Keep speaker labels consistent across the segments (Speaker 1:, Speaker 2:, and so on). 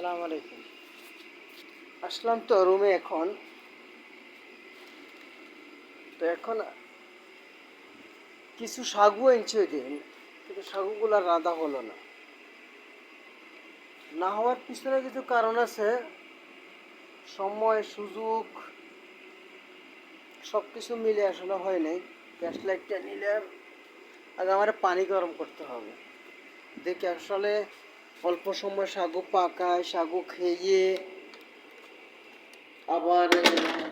Speaker 1: আসসালামু আলাইকুম। আসলাম তো রুমে এখন। তো এখন কিছু সাগু এনেছে দিন, কিন্তু সাগুগুলো রাঁধা হলো না। না হওয়ার পিছনে কিছু কারণ আছে। সময়, সুযোগ সব কিছু মিলে আসলে হয় নাই। গ্যাস লাইটটা নিলে আগে আমার পানি গরম করতে হবে। দেখি আসলে অল্প সময় সাগু পাকায়, সাগু খেয়ে আবার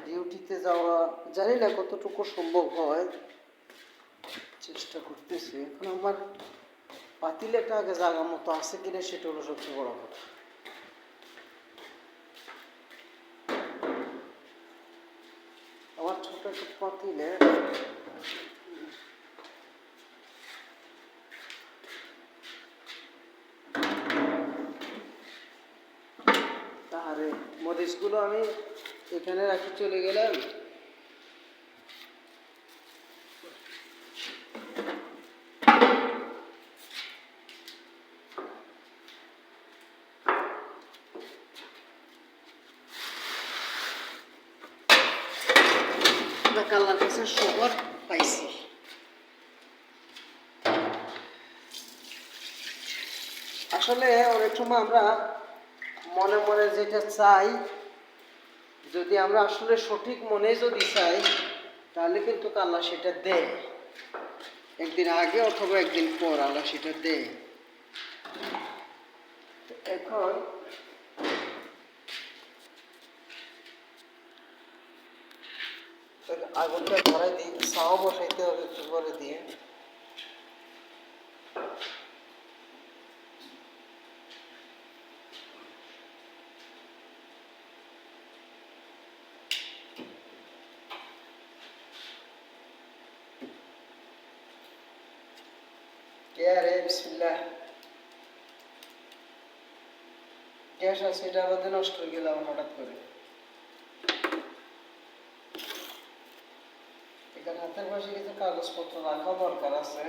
Speaker 1: ডিউটিতে যাওয়া, জানি না কতটুকু সম্ভব হয়। চেষ্টা করতেছি। এখন আমার পাতিলেটা আগে জায়গা মতো আছে কিনা সেটা হলো সবচেয়ে বড় কথা। আমার ছোট একটা পাতিলে তাহারে মরিচগুলো আমি এখানে রাখি চলে গেলাম। আল্লাহর কাছে পাইছি। আসলে অনেক সময় আমরা মনে মনে যেটা চাই, যদি আমরা আসলে সঠিক মনে যদি চাই, তাহলে কিন্তু আল্লাহ সেটা দেয়। একদিন আগে অথবা একদিন পর আল্লাহ সেটা দেয়। এখন আগুনটা ধরাই দিই ছাও বসাইতে হবে একটু পরে দিয়ে। আরে, বিসমিল্লাহ। গ্যাস আছে, এটা আমাদের নষ্ট হয়ে গেলাম হঠাৎ করে। এখানে হাতের পাশে কিছু কাগজপত্র রাখা দরকার আছে।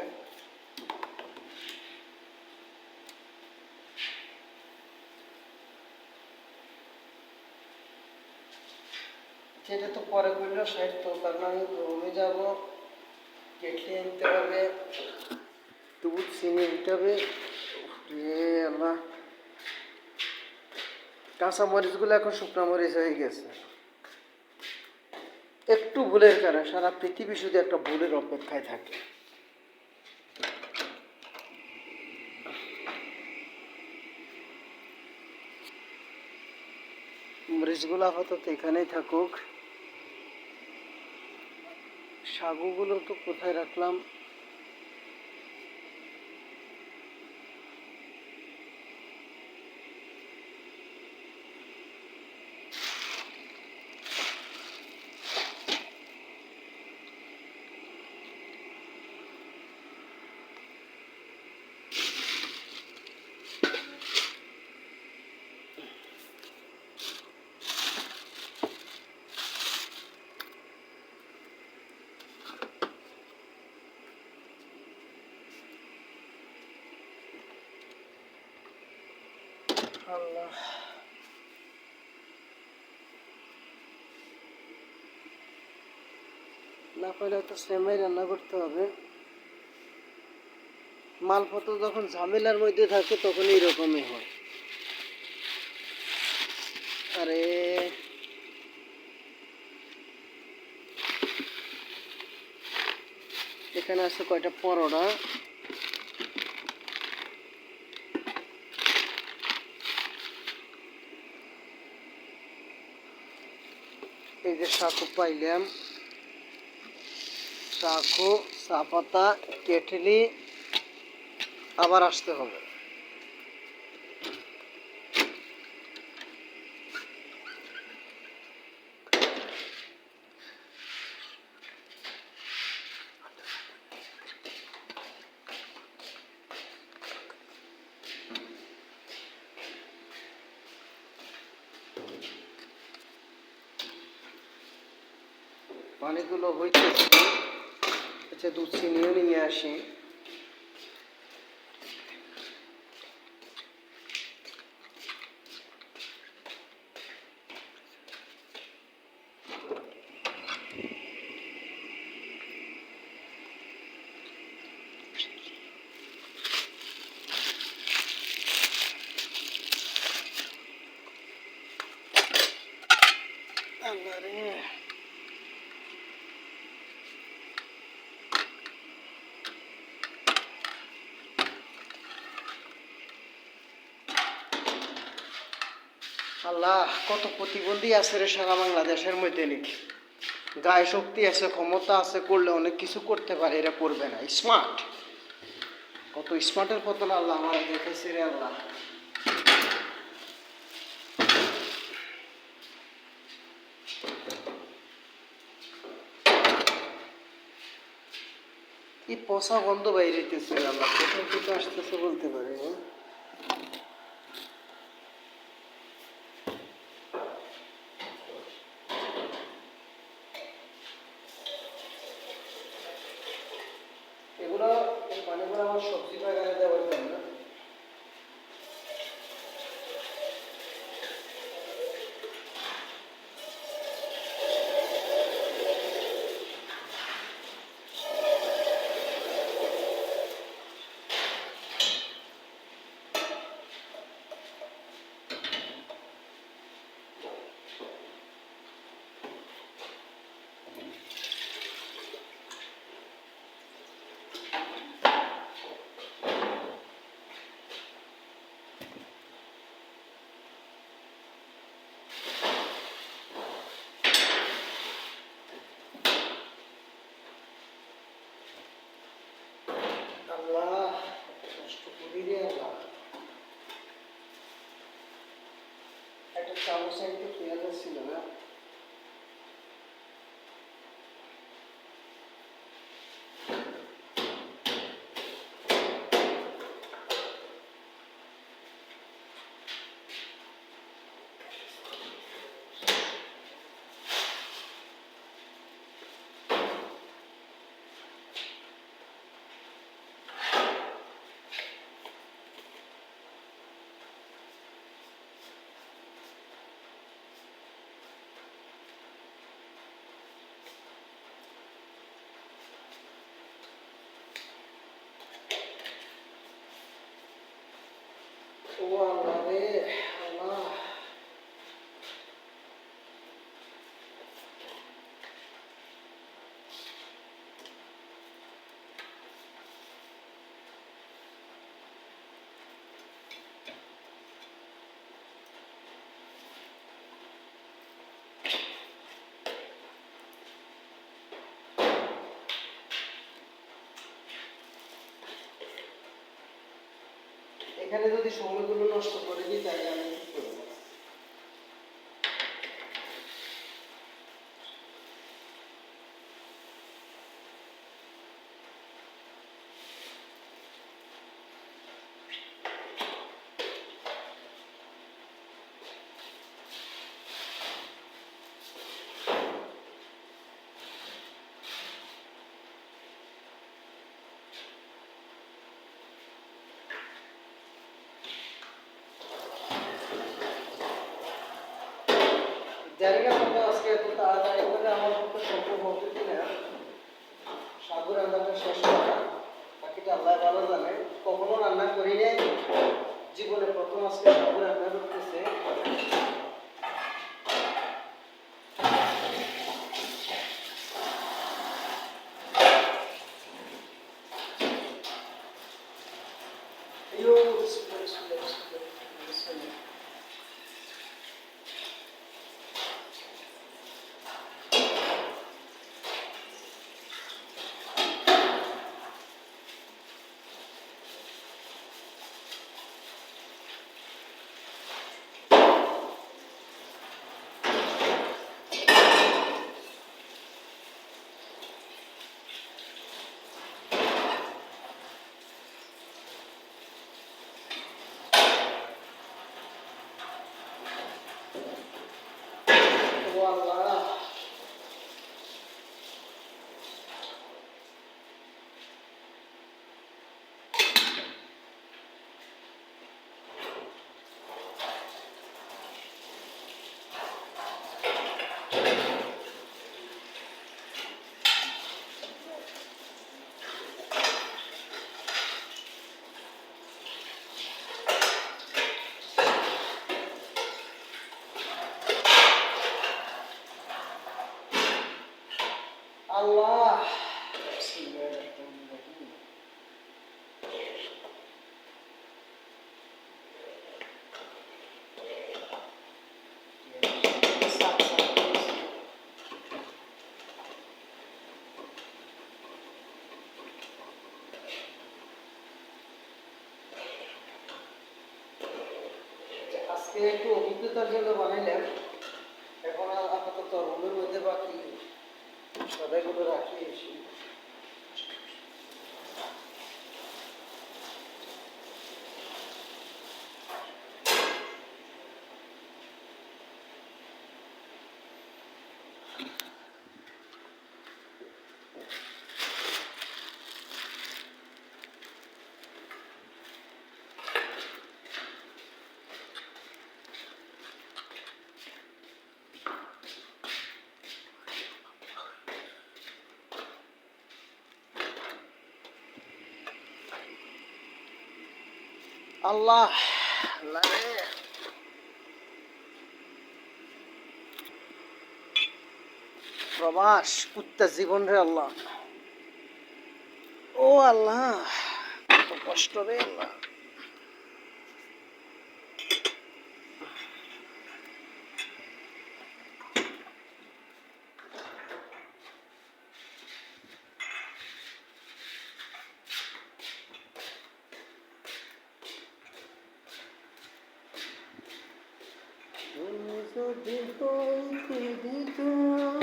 Speaker 1: সেটা তো পরে করলেও সাইড তো কারণ আমি রুমে যাব কেটলি আনতে হবে। দুধ, চিনি হবে রে আল্লাহ। কাঁচা মরিচগুলো এখন শুকনো মরিচ হয়ে গেছে। একটু ভুলের কারণে সারা পৃথিবী শুধু একটা ভুলের অপেক্ষায় থাকে। মরিচগুলো আপাতত এখানেই থাকুক। সাগুগুলো তো কোথায় রাখলাম? আল্লাহ। না পাইলে তো সেমাই রান্না করতে হবে। মালপত্র যখন ঝামেলার মধ্যে থাকে তখন এইরকমই হয়। আরে। এখানে আছে কয়টা পরোটা? যে শাকু পাইলাম শাকু চা পাতা কেটলি আবার আসতে হবে। পানিগুলো হইতেছে। আচ্ছা দুধ চিনিও নিয়ে আসি। আল্লাহ, কত প্রতিবন্ধী আছে রে সারা বাংলাদেশের মধ্যে নাকি? গায়ে শক্তি আছে, ক্ষমতা আছে, করলে অনেক কিছু করতে পারে, এরা করবে না। স্মার্ট। কত স্মার্টের পতন আল্লাহ আমার দেখেছি রে আল্লাহ। কি পচা গন্ধ বাইরেতেছে রে আল্লাহ থেকে আসতেছে বলতে পারি না এগুলো এই পানিগুলো আমার সবজি বাগানে দেওয়ার জন্য একটা চামচ একটু পেঁয়াজ ছিল না? ও আল্লাহ রে আল্লাহ এখানে যদি সময়গুলো নষ্ট করে দিই তাহলে আমি কি করব জানি না কত আজকে এত তাড়াতাড়ি করে আমার পক্ষে সম্ভব হতো কিনা সাগর রান্নাটা শেষ করা। বাকিটা আল্লাহ ভালো জানে। কখনো রান্না করি নাই। জীবনে প্রথম আজকে সাগর রান্না করতেছে। ইয়ো, বিসমিল্লাহ, বিসমিল্লাহ, আজকে একটু অভিজ্ঞতার জন্য বানাইলাম। এখন আপাতত রুমের মধ্যে বাকি সবাইগুলো রাখি এসে আল্লাহ। প্রবাস কুত্তা জীবন রে আল্লাহ ও আল্লাহ কষ্ট রে আল্লাহ তুমি যদি হইতে দিত হইতাম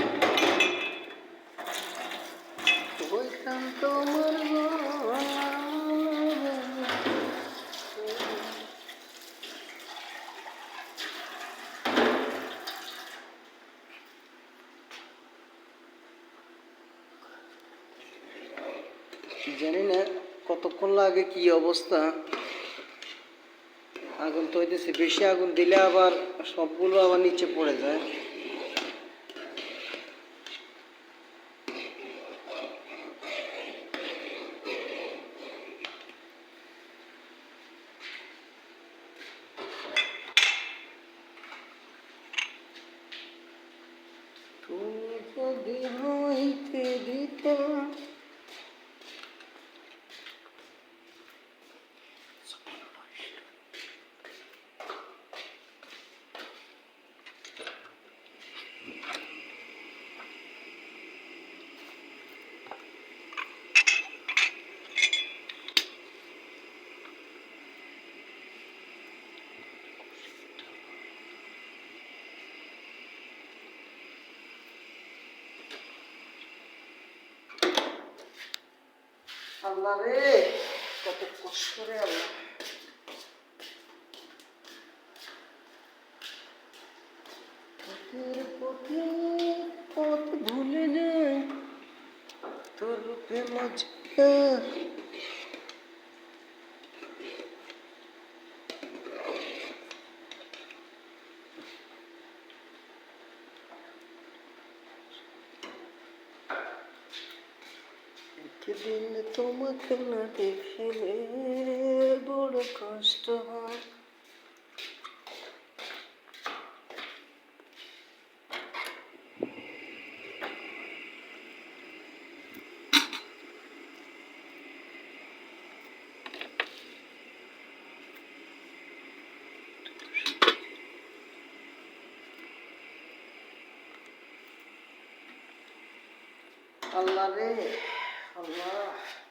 Speaker 1: তোমার গলা। জানি না কতক্ষণ লাগে, কি অবস্থা? আগুন তো হইতেছে, বেশি আগুন দিলে আবার সবগুলো আবার নিচে পড়ে যায় তুমি যদি হইতে দিতে আল্লাহ রে কত কষ্ট রে আল্লাহ। পথে পথ ভুলে যায় তোর রূপে মজা একদিন তোমাকে না দেখলে বড় কষ্ট হয় আল্লাহ রে আল্লাহ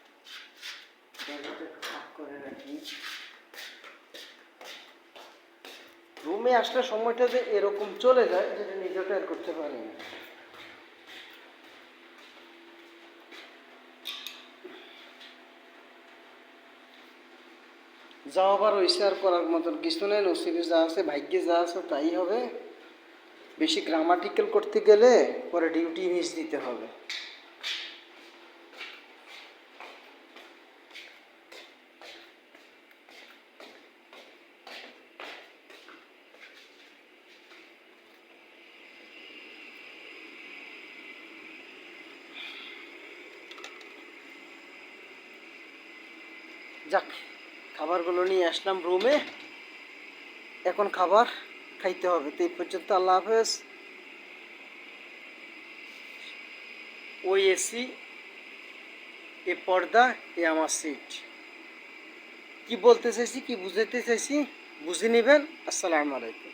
Speaker 1: রুমে আসলে সময়টা যে এরকম চলে যায়, যেটা নিজেটা আর করতে পারি না। যাও আবার হয়েছে আর করার মতন কিছু নেই, নসিবে যা আছে, ভাগ্যে যা আছে তাই হবে। বেশি গ্রামাটিক্যাল করতে গেলে পরে ডিউটি মিস দিতে হবে। যাক, খাবারগুলো নিয়ে আসলাম রুমে এখন খাবার খাইতে হবে, তো এই পর্যন্ত আল্লাহ হাফেজ। ওই এসি এ পর্দা, এ আমার সিট কি বলতে চাইছি, কি বুঝতে চাইছি, বুঝে নেবেন? আসসালামু আলাইকুম।